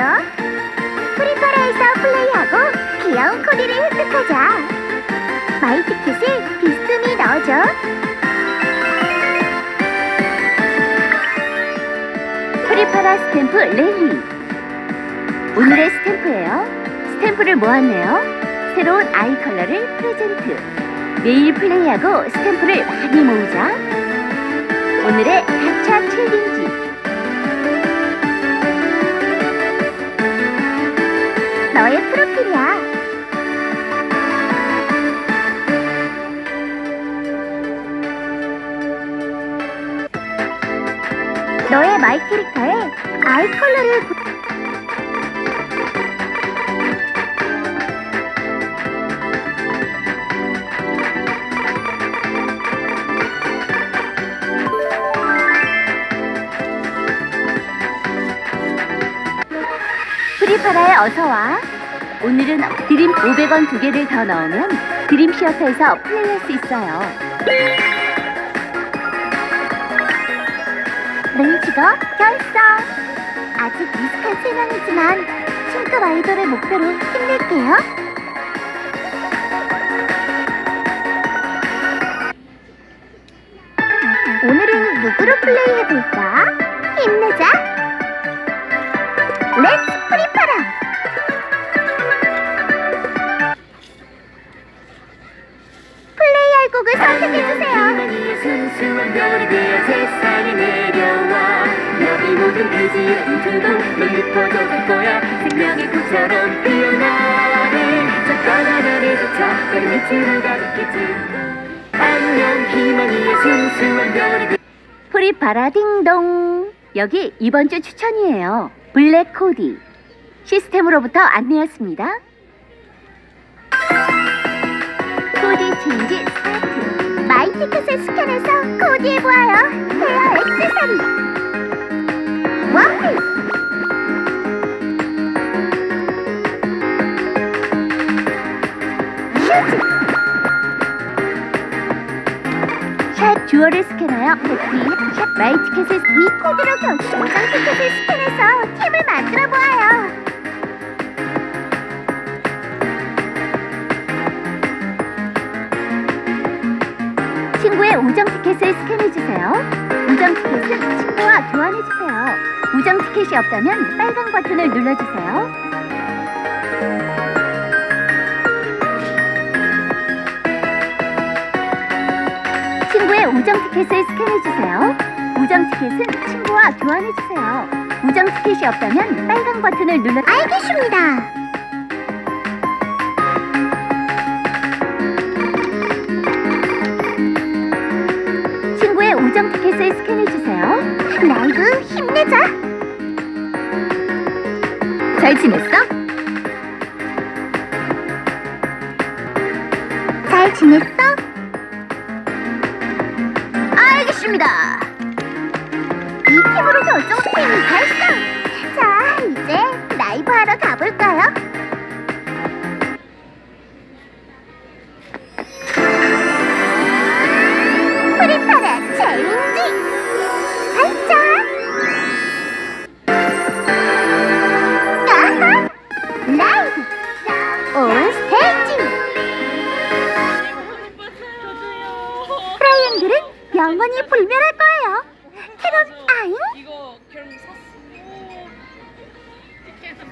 넣어줘. 프리파라에서 플레이하고 귀여운 코디를 획득하자. 마이 티켓을 비스듬히 넣어줘. 프리파라 스탬프 랠리 오늘의 스탬프예요 스탬프를 모았네요 새로운 아이 컬러를 프레젠트 매일 플레이하고 스탬프를 많이 모으자 오늘의 가차 챌린지 너의 마이 캐릭터에 아이 컬러를 부... 프리파라에 어서 와. 오늘은 드림 500원 두 개를 더 넣으면 드림 시어터에서 플레이할 수 있어요 렌치도 결성! 아직 미숙한 세 명이지만 신급 아이돌을 목표로 힘낼게요. 오늘은 누구로 플레이해 별이 되어 프리파라 딩동. 여기 이번 주 추천이에요. 블랙 코디. 시스템으로부터 안내였습니다. 코디 체인지 스타트 마이 티켓을 스캔해서 코디해보아요. 헤어 액세서리. 원피스. 샷 주어를 스캔하여 해피 샷 마이 티켓을 이 코드로 경장 티켓을 스캔해서 팀을 만들어 보아요 우정 티켓을 스캔해주세요. 우정 티켓은 친구와 교환해주세요. 우정 티켓이 없다면 빨간 버튼을 눌러주세요. 친구의 우정 티켓을 스캔해주세요. 우정 티켓은 친구와 교환해주세요. 우정 티켓이 없다면 빨간 버튼을 눌러 알겠습니다 티켓을 스캔해주세요. 라이브 힘내자 잘 지냈어? 잘 지냈어? 알겠습니다. 이 팀으로 결정 스페인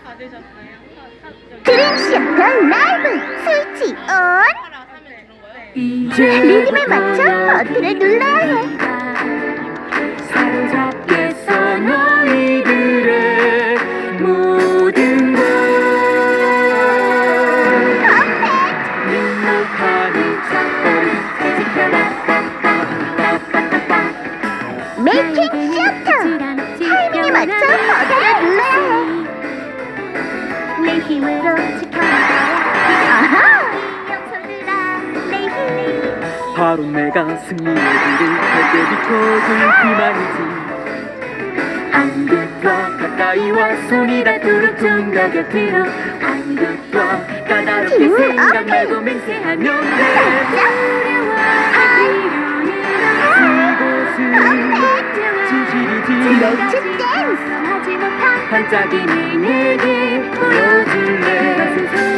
사- 저기 드림시어터 라이브 스위치 온! 리듬에 맞춰 버튼을 눌러야 해 바로 내가 승리를 밝게 비춰줄 그만이지. 안굿과 가까이 와 손이 닿도록 좀더 곁으로 안굿과 까다롭게 힘을 생각 업해. 말고 맹세하면 돼 하지 못한 반짝임을 내게 보여줄래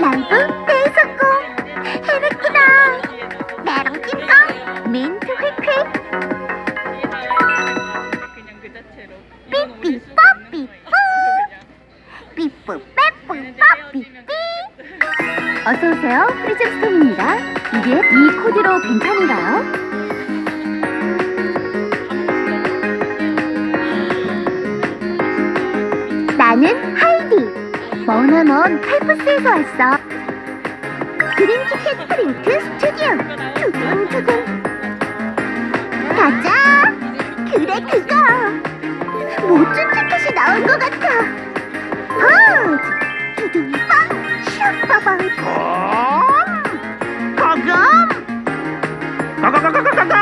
라이브 대성공 멘트 휙휙 그냥 그 자체로. 삐삐 뽀삐 뿌 삐뿌 빼뿌 뽀삐 삐. 어서 오세요 프리즘 스톤입니다. 이게 이 코드로 괜찮은가요? 나는 하이디 머나먼 칼프스에서 왔어. 그린 티켓 프린트 스튜디오. 두근두근. 가자. 그래 그거. 멋진 티켓이 나올 것 같아. 아 두둥빵 샤빠방. 거금 거금거금거금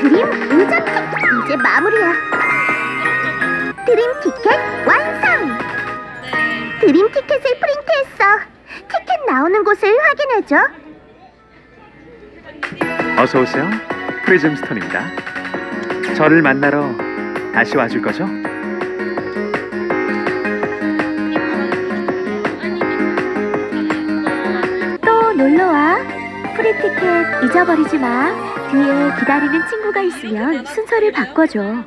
드림 운전 티켓 이제 마무리야. 드림 티켓 완성! 네. 드림 티켓을 프린트했어 티켓 나오는 곳을 확인해줘 어서 오세요. 프리즘 스톤입니다. 저를 만나러 다시 와줄 거죠? 또 놀러 와 프리 티켓 잊어버리지 마 뒤에 기다리는 친구가 있으면 순서를 바꿔줘.